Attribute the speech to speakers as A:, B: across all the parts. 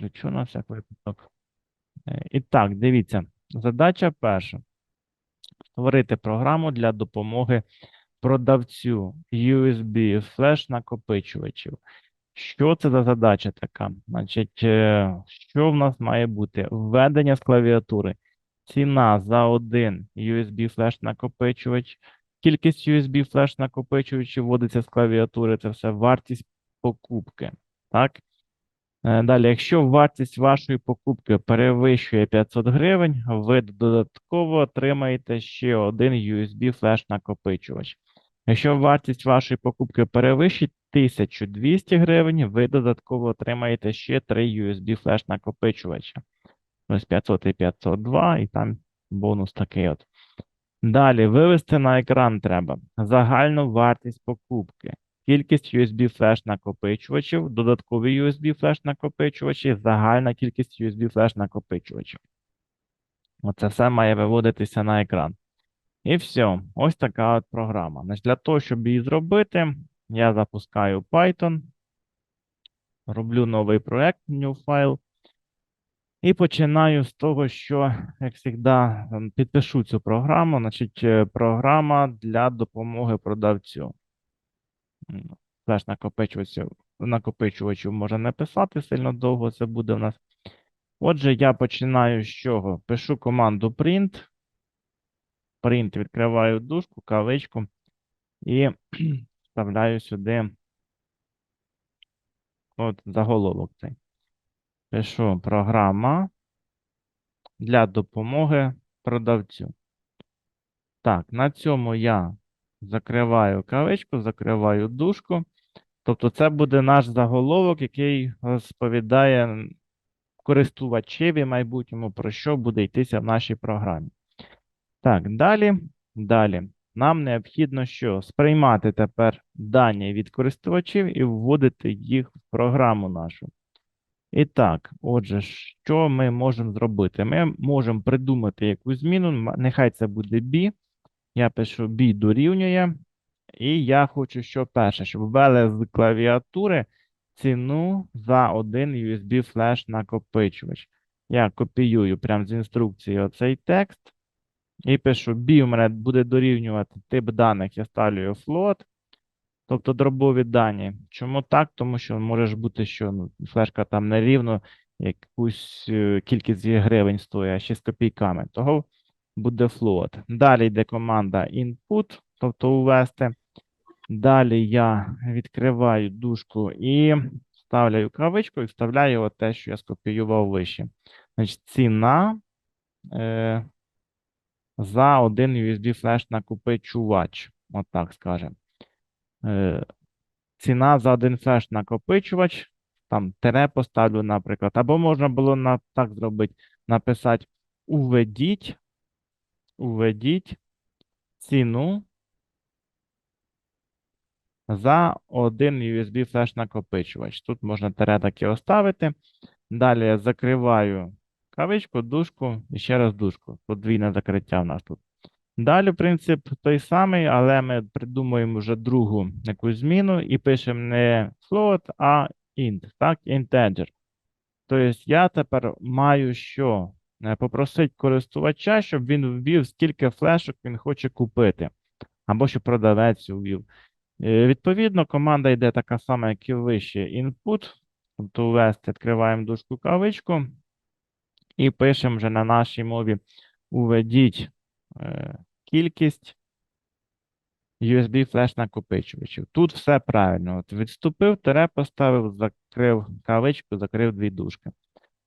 A: Відключу на всяк випадок. Е, І так, дивіться, задача перша. Створити програму для допомоги продавцю USB флеш накопичувачів. Що це за задача така? Значить, е, що в нас має бути? Введення з клавіатури. Ціна за один USB флеш накопичувач. Кількість USB флеш накопичувачів вводиться з клавіатури. Це все вартість покупки. Так? Е, Далі, якщо вартість вашої покупки перевищує 500 гривень, ви додатково отримаєте ще один USB флеш накопичувач. Якщо вартість вашої покупки перевищить 1200 гривень, ви додатково отримаєте ще 3 USB флеш накопичувача. Ось 500 і 502, і там бонус такий от. Далі вивести на екран треба загальну вартість покупки, кількість USB флеш накопичувачів, додаткові USB флеш накопичувачі, загальна кількість USB флеш накопичувачів. Оце все має виводитися на екран. І все, ось така от програма. Значить, для того, щоб її зробити, я запускаю Python, роблю новий проект, new file. І починаю з того, що, як завжди, підпишу цю програму. Значить, е, програма для допомоги продавцю. Флеш накопичувачів, накопичувачів можна не писати сильно довго, це буде в нас. Отже, я починаю з чого? Пишу команду print. Print, відкриваю дужку, кавичку і вставляю сюди от заголовок цей. Пишу програма для допомоги продавцю. Так, на цьому я закриваю кавичку, закриваю дужку. Тобто, це буде наш заголовок, який розповідає користувачеві майбутньому, про що буде йтися в нашій програмі. Так, далі, далі. Нам необхідно що? Сприймати тепер дані від користувачів і вводити їх в програму нашу. І так, отже, що ми можемо зробити? Ми можемо придумати якусь зміну, нехай це буде B. Я пишу B дорівнює. І я хочу, що перше, щоб ввели з клавіатури ціну за один USB флеш накопичувач. Я копіюю прямо з інструкції оцей текст. І пишу B у мене буде дорівнювати тип даних, я ставлю float, тобто дробові дані. Чому так? Тому що може бути, що ну, флешка там не рівно якусь е, кількість гривень стоїть, а ще з копійками. Того буде float. Далі йде команда input, тобто увести. Далі я відкриваю дужку і вставляю кавичку і вставляю от те, що я скопіював вище. Значить, ціна. Е, за один USB флеш накопичувач. От так скажемо. Е, ціна за один флеш накопичувач. Там тире поставлю, наприклад. Або можна було на, так зробити, написати уведіть, уведіть ціну за один USB флеш накопичувач. Тут можна тире таке оставити. Далі я закриваю кавичку, дужку і ще раз дужку. Подвійне закриття в нас тут. Далі принцип той самий, але ми придумуємо вже другу якусь зміну і пишемо не float, а int, так, integer. Тобто я тепер маю що? Е, Попросити користувача, щоб він ввів, скільки флешок він хоче купити, або щоб продавець ввів. Е, Відповідно, команда йде така сама, як і вище input, тобто ввести, відкриваємо дужку кавичку і пишемо вже на нашій мові уведіть е, кількість USB флеш накопичувачів. Тут все правильно. От відступив, тире поставив, закрив кавичку, закрив дві дужки.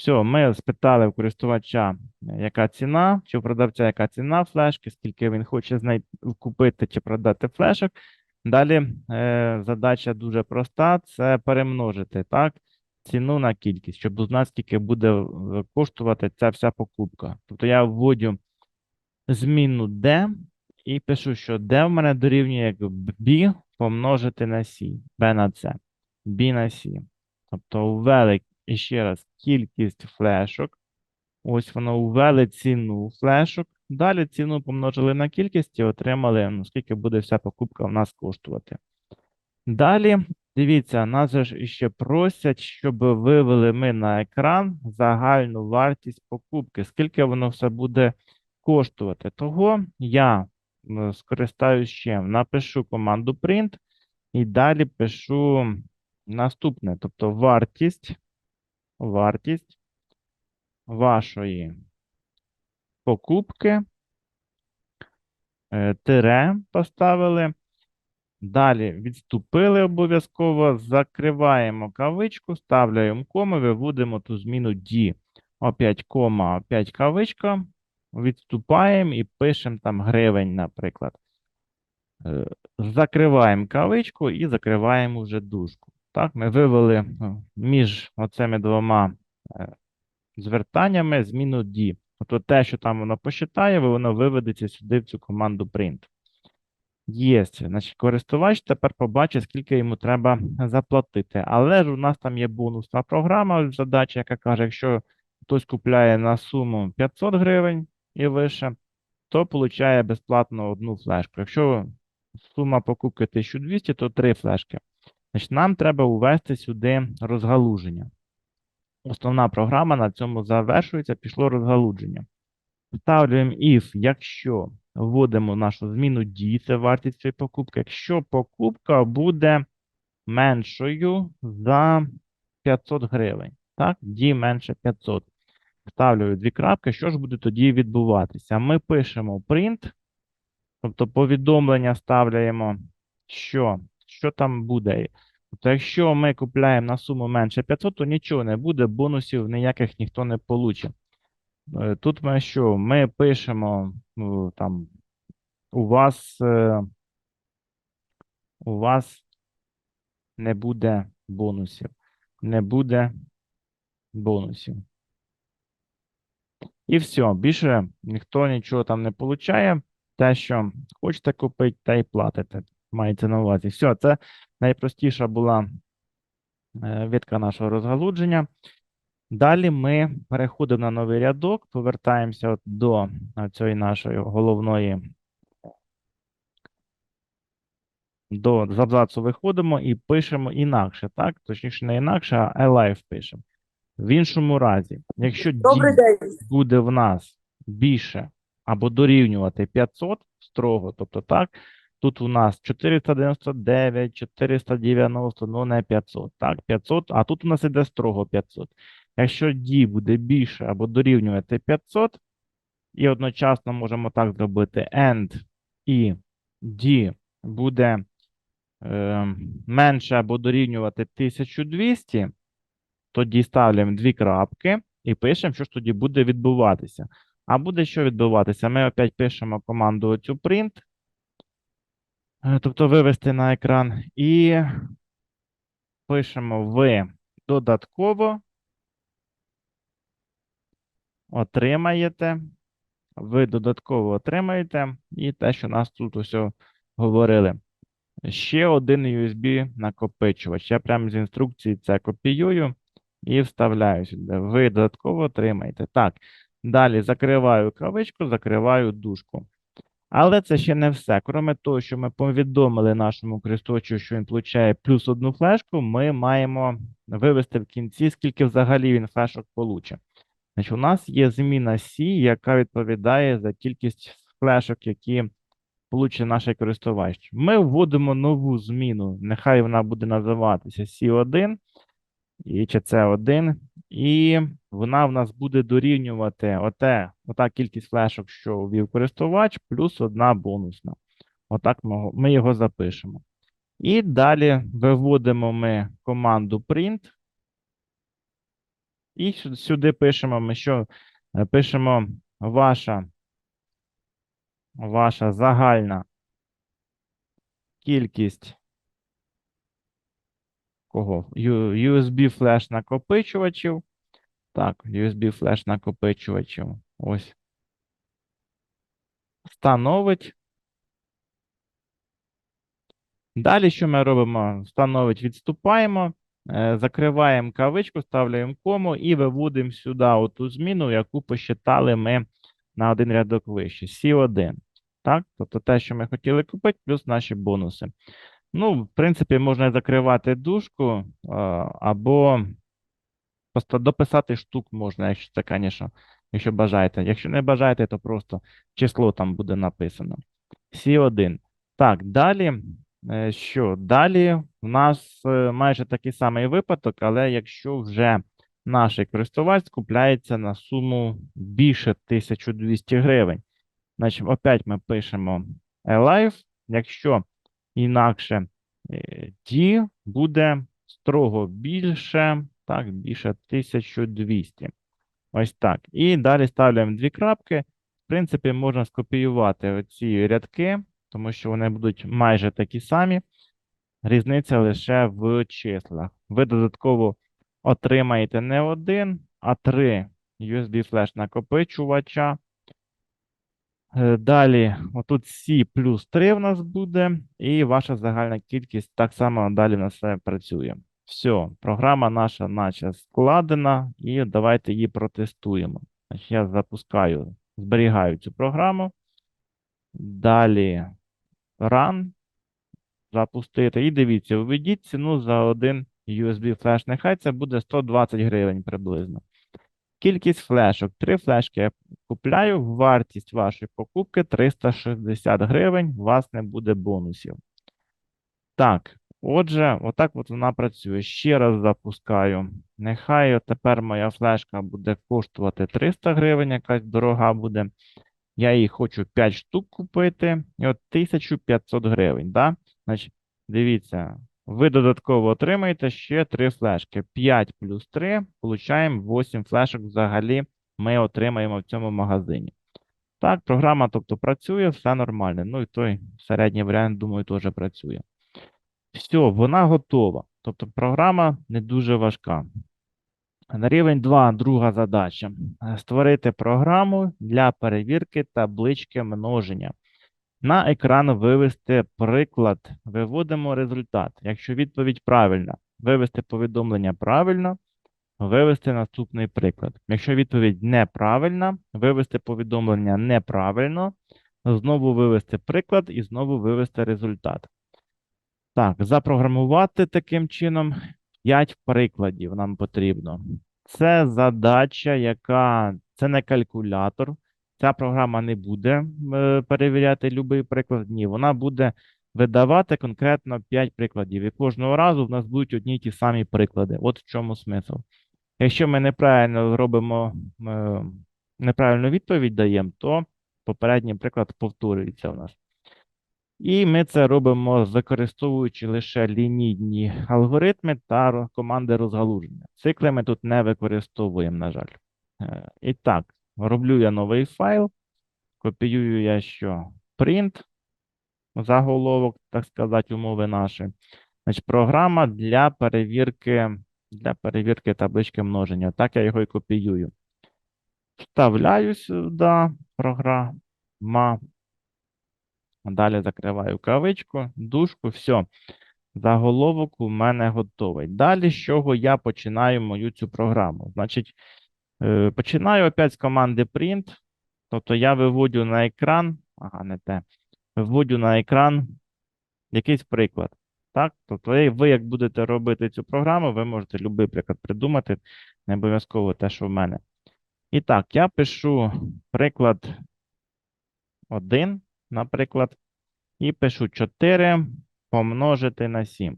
A: Все, ми спитали у користувача, е, яка ціна, чи у продавця яка ціна флешки, скільки він хоче знай... купити чи продати флешок. Далі е, задача дуже проста: це перемножити так, ціну на кількість, щоб узнати, скільки буде коштувати ця вся покупка. Тобто я вводю змінну D і пишу, що D в мене дорівнює як B помножити на C, B на C, B на C. Тобто ввели і ще раз кількість флешок. Ось воно ввели ціну флешок. Далі ціну помножили на кількість і отримали, ну, скільки буде вся покупка в нас коштувати. Далі Дивіться, нас же ж іще просять, щоб вивели ми на екран загальну вартість покупки, скільки воно все буде коштувати. Того я скористаюсь чим? Напишу команду print і далі пишу наступне, тобто вартість, вартість вашої покупки, е, тире поставили. Далі відступили обов'язково, закриваємо кавичку, ставляємо кому, виводимо ту зміну D. Опять кома, опять кавичка. Відступаємо і пишемо там гривень, наприклад. Е, Закриваємо кавичку і закриваємо вже дужку. Так, ми вивели е, між оцими двома е, звертаннями зміну D. Тобто те, що там воно посчитає, воно виведеться сюди в цю команду print. Є, значить, користувач тепер побачить, скільки йому треба заплатити. Але ж у нас там є бонусна програма, задача, яка каже, якщо хтось купляє на суму 500 гривень і вище, то получає безплатно одну флешку. Якщо сума покупки 1200, то три флешки. Значить, нам треба увести сюди розгалуження. Основна програма на цьому завершується, пішло розгалудження. Вставлюємо if, якщо вводимо нашу зміну D, це вартість цієї покупки. Якщо покупка буде меншою за 500 гривень. Так, D менше 500. Вставлюю дві крапки. Що ж буде тоді відбуватися? Ми пишемо print, тобто повідомлення ставляємо, що, що там буде. Тобто, якщо ми купляємо на суму менше 500, то нічого не буде, бонусів ніяких ніхто не получить. Е, Тут ми що? Ми пишемо ну, там у вас е, у вас не буде бонусів. Не буде бонусів. І все. Більше ніхто нічого там не получає. Те, що хочете купити, те й платите. Мається на увазі. Все, це найпростіша була е, відка нашого розгалудження. Далі ми переходимо на новий рядок, повертаємося от до е, цієї нашої головної. До абзацу виходимо і пишемо інакше, так? Точніше, не інакше, а alive пишемо. В іншому разі, якщо
B: Добрий день.
A: буде в нас більше або дорівнювати 500 строго, тобто так, тут у нас 499, 490, ну не 500, так, 500, а тут у нас іде строго 500. Якщо D буде більше або дорівнювати 500, і одночасно можемо так зробити AND і D буде е, менше або дорівнювати 1200, тоді ставимо дві крапки і пишемо, що ж тоді буде відбуватися. А буде що відбуватися? Ми опять пишемо команду оцю print, тобто вивести на екран, і пишемо ви додатково отримаєте. Ви додатково отримаєте і те, що нас тут усе говорили. Ще один USB накопичувач. Я прямо з інструкції це копіюю і вставляю сюди. Ви додатково отримаєте. Так, далі закриваю кавичку, закриваю дужку. Але це ще не все. Кроме того, що ми повідомили нашому користувачу, що він получає плюс одну флешку, ми маємо вивести в кінці, скільки взагалі він флешок получить. Значить, у нас є зміна C, яка відповідає за кількість флешок, які получить наш користувач. Ми вводимо нову зміну, нехай вона буде називатися C1 і чи C1, і вона в нас буде дорівнювати оте, ота кількість флешок, що ввів користувач, плюс одна бонусна. Отак ми, його- запишемо. І далі виводимо ми команду print. І сюди пишемо ми що? Е, Пишемо ваша, ваша загальна кількість кого? USB флеш накопичувачів. Так, USB флеш накопичувачів. Ось. Становить. Далі, що ми робимо? Становить, відступаємо, е, закриваємо кавичку, ставляємо кому і виводимо сюди оту зміну, яку посчитали ми на один рядок вище. C1. Так, тобто те, що ми хотіли купити, плюс наші бонуси. Ну, в принципі, можна закривати дужку, або просто дописати штук можна, якщо це, звісно, якщо бажаєте. Якщо не бажаєте, то просто число там буде написано. Сі1. Так, далі. е, Що? Далі в нас е, майже такий самий випадок, але якщо вже наш користувач скупляється на суму більше 1200 гривень. Значить, опять ми пишемо alive. Якщо інакше е, буде строго більше, так, більше 1200. Ось так. І далі ставляємо дві крапки. В принципі, можна скопіювати оці рядки, тому що вони будуть майже такі самі. Різниця лише в числах. Ви додатково отримаєте не один, а три USB флеш накопичувача. Е, Далі, отут C плюс 3 в нас буде, і ваша загальна кількість так само далі в нас працює. Все, програма наша наче складена, і давайте її протестуємо. Я запускаю, зберігаю цю програму. Далі Run. Запустити. І дивіться, введіть ціну за один USB флеш. Нехай це буде 120 гривень приблизно. Кількість флешок. Три флешки я купляю. Вартість вашої покупки 360 гривень. У вас не буде бонусів. Так, отже, отак от вона працює. Ще раз запускаю. Нехай тепер моя флешка буде коштувати 300 гривень, якась дорога буде. Я її хочу 5 штук купити. І от 1500 гривень. Да? Значить, дивіться, ви додатково отримаєте ще 3 флешки. 5 плюс 3, получаємо 8 флешок взагалі ми отримаємо в цьому магазині. Так, програма, тобто, працює, все нормально. Ну і той середній варіант, думаю, теж працює. Все, вона готова. Тобто програма не дуже важка. На рівень 2, друга задача. Створити програму для перевірки таблички множення. На екран вивести приклад. Виводимо результат. Якщо відповідь правильна, вивести повідомлення правильно, вивести наступний приклад. Якщо відповідь неправильна, вивести повідомлення неправильно, знову вивести приклад і знову вивести результат. Так, запрограмувати таким чином 5 прикладів нам потрібно. Це задача, яка це не калькулятор. Ця програма не буде е, перевіряти будь-який приклад. Ні, вона буде видавати конкретно 5 прикладів. І кожного разу в нас будуть одні й ті самі приклади. От в чому смисл. Якщо ми неправильно робимо е, неправильну відповідь даємо, то попередній приклад повторюється у нас. І ми це робимо, використовуючи лише лінійні алгоритми та команди розгалуження. Цикли ми тут не використовуємо, на жаль. Е, І так, роблю я новий файл, копіюю я що? Print, заголовок, так сказати, умови наші. Значить, програма для перевірки, для перевірки таблички множення. Так я його і копіюю. Вставляю сюди програма. Далі закриваю кавичку, дужку, все. Заголовок у мене готовий. Далі, з чого я починаю мою цю програму? Значить, починаю опять з команди print. Тобто я виводю на екран, ага, не те, виводю на екран якийсь приклад. Так? Тобто ви як будете робити цю програму, ви можете будь-який приклад придумати, не обов'язково те, що в мене. І так, я пишу приклад 1, наприклад, і пишу 4 помножити на 7.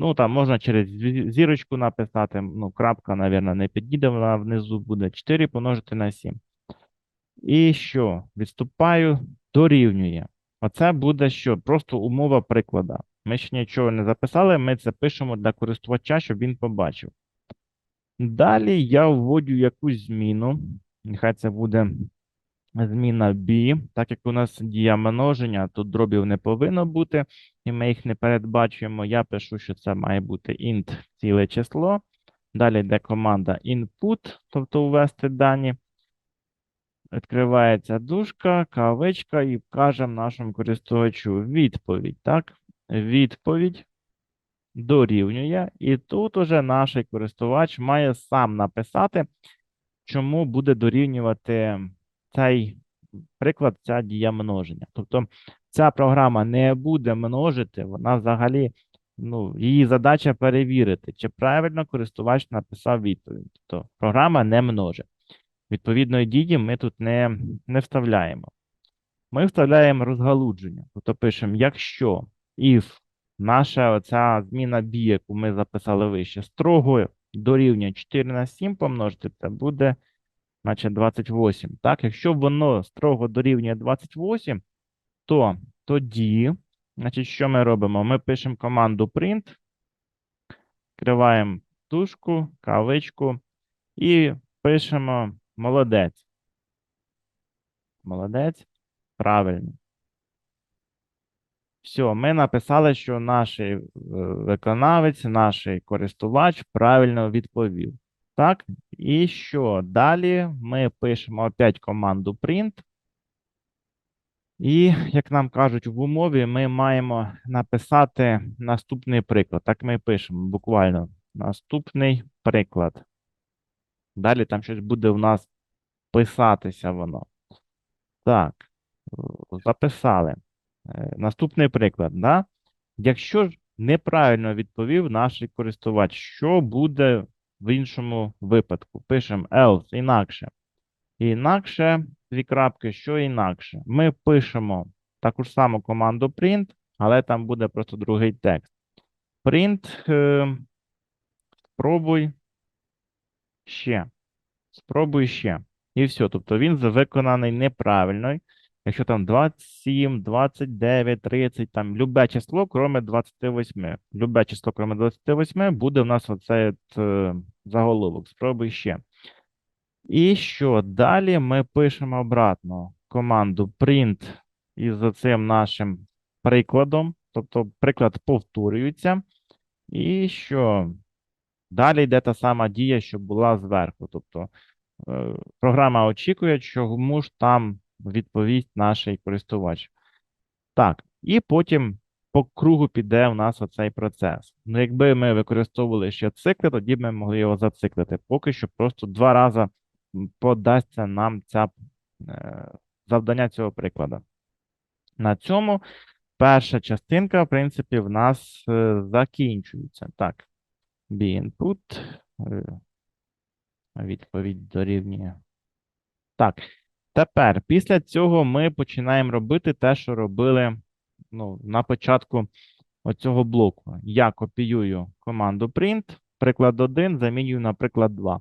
A: Ну, там можна через зірочку написати, ну, крапка, мабуть, не підійде, вона внизу буде 4 помножити на 7. І що? Відступаю, дорівнює. Оце буде що? Просто умова приклада. Ми ще нічого не записали, ми це пишемо для користувача, щоб він побачив. Далі я вводю якусь зміну. Нехай це буде зміна b, так як у нас дія множення, тут дробів не повинно бути, і ми їх не передбачуємо. Я пишу, що це має бути int ціле число. Далі йде команда input, тобто ввести дані. Відкривається дужка, кавичка, і вкажемо нашому користувачу відповідь. Так? Відповідь дорівнює. І тут уже наш користувач має сам написати, чому буде дорівнювати цей приклад, ця дія множення. Тобто ця програма не буде множити, вона взагалі, ну, її задача перевірити, чи правильно користувач написав відповідь. Тобто програма не множить. Відповідної дії ми тут не, не вставляємо. Ми вставляємо розгалудження. Тобто пишемо, якщо if наша оця зміна b, яку ми записали вище, строго дорівнює 4 на 7 помножити, це буде, значить, 28. Так, якщо воно строго дорівнює 28, то тоді, значить, що ми робимо? Ми пишемо команду print, відкриваємо тушку, кавичку і пишемо молодець. Молодець. Правильно. Все, ми написали, що наш е, виконавець, наш користувач правильно відповів. Так? І що? Далі ми пишемо опять команду print. І, як нам кажуть, в умові ми маємо написати наступний приклад. Так ми пишемо буквально наступний приклад. Далі там щось буде в нас писатися воно. Так, записали. Е, Наступний приклад. Да? Якщо ж неправильно відповів наш користувач, що буде в іншому випадку? Пишемо else, інакше. Інакше, дві крапки, що інакше. Ми пишемо таку ж саму команду print, але там буде просто другий текст. Print, е, спробуй ще. Спробуй ще. І все. Тобто він виконаний неправильно. Якщо там 27, 29, 30, там любе число, кроме 28. Любе число, кроме 28, буде у нас оцей е, заголовок. Спробуй ще. І що? Далі ми пишемо обратно команду print із цим нашим прикладом. Тобто приклад повторюється. І що? Далі йде та сама дія, що була зверху. Тобто е, програма очікує, чому ж там відповість наш користувач. Так, і потім по кругу піде у нас оцей процес. Ну, якби ми використовували ще цикли, тоді б ми могли його зациклити. Поки що просто два рази подасться нам ця е, завдання цього прикладу. На цьому перша частинка, в принципі, в нас е, закінчується. Так, be input. е, Відповідь дорівнює. Так, тепер після цього ми починаємо робити те, що робили ну, на початку оцього блоку. Я копіюю команду print, приклад 1, замінюю на приклад 2.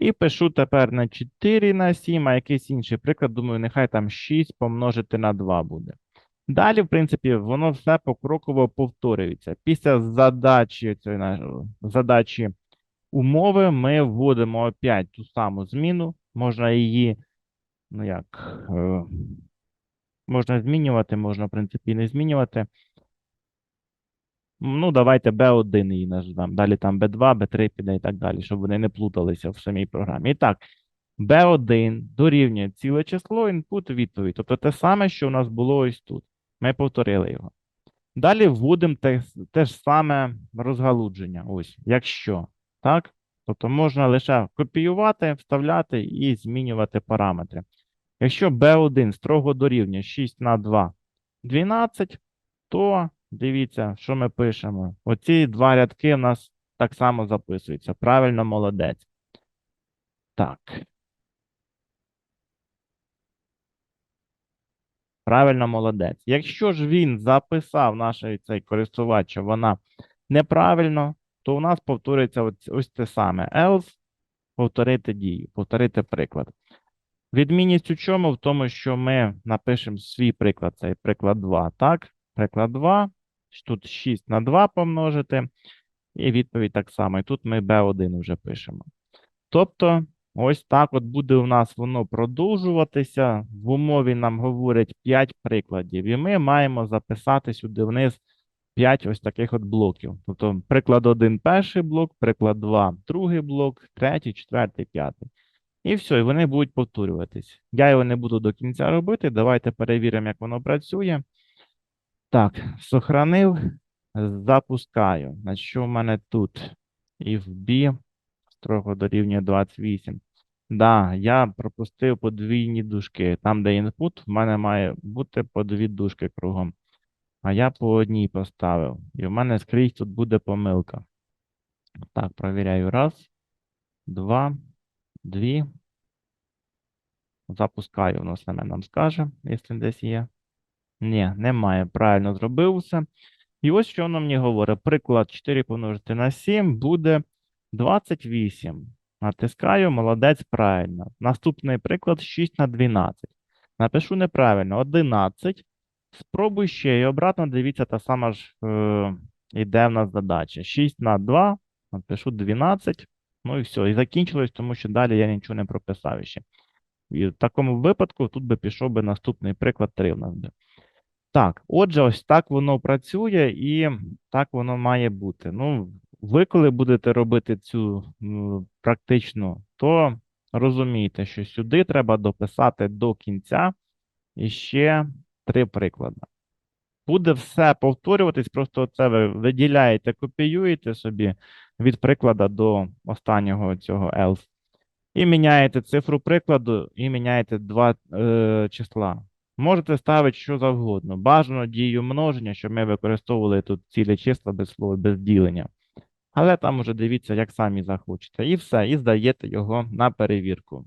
A: І пишу тепер не 4 на 7, а якийсь інший приклад. Думаю, нехай там 6 помножити на 2 буде. Далі, в принципі, воно все покроково повторюється. Після задачі, цієї на- задачі умови ми вводимо опять ту саму зміну. Можна її, ну як, е, можна змінювати, можна, в принципі, не змінювати. Ну, давайте B1 її назвемо. Далі там B2, B3 піде і так далі, щоб вони не плуталися в самій програмі. І так, B1 дорівнює ціле число, input, відповідь. Тобто те саме, що у нас було ось тут. Ми повторили його. Далі вводимо те, те ж саме розгалудження. Ось, якщо. Так? Тобто можна лише копіювати, вставляти і змінювати параметри. Якщо B1 строго дорівнює 6 на 2 12, то дивіться, що ми пишемо. Оці два рядки в нас так само записуються. Правильно, молодець. Так. Правильно, молодець. Якщо ж він записав наш цей користувач, вона неправильно, то у нас повторюється ось, ось те саме. Else, повторити дію, повторити приклад. Відмінність у чому? В тому, що ми напишемо свій приклад, цей приклад 2. Так, приклад 2. Тут 6 на 2 помножити. І відповідь так само. І тут ми B1 вже пишемо. Тобто, ось так от буде у нас воно продовжуватися. В умові нам говорять 5 прикладів, і ми маємо записати сюди вниз 5 ось таких от блоків. Тобто, приклад 1 перший блок, приклад 2 другий блок, третій, четвертий, п'ятий. І все, і вони будуть повторюватись. Я його не буду до кінця робити. Давайте перевіримо, як воно працює. Так, сохранив, запускаю. Значить, що в мене тут? If B строго дорівнює 28. Да, я пропустив подвійні дужки. Там, де input, в мене має бути по дві дужки кругом. А я по одній поставив. І в мене скрізь тут буде помилка. Так, провіряю. Раз, два, дві. Запускаю, воно саме нам скаже, якщо десь є. Ні, немає. Правильно зробив все. І ось що воно мені говорить. Приклад 4 помножити на 7 буде 28. Натискаю, молодець, правильно. Наступний приклад 6 на 12. Напишу неправильно. 11. Спробуй ще і обратно дивіться, та сама ж е, йде в нас задача. 6 на 2. Напишу 12. Ну і все. І закінчилось, тому що далі я нічого не прописав ще. І в такому випадку тут би пішов би наступний приклад 3 в нас би. Так, отже, ось так воно працює і так воно має бути. Ну, ви, коли будете робити цю ну, практичну, то розумійте, що сюди треба дописати до кінця іще три приклади. Буде все повторюватись, просто це ви виділяєте, копіюєте собі від приклада до останнього цього else. І міняєте цифру прикладу, і міняєте два е, числа. Можете ставити що завгодно. Бажано дію множення, щоб ми використовували тут цілі числа без слова, без ділення. Але там уже дивіться, як самі захочете. І все, і здаєте його на перевірку.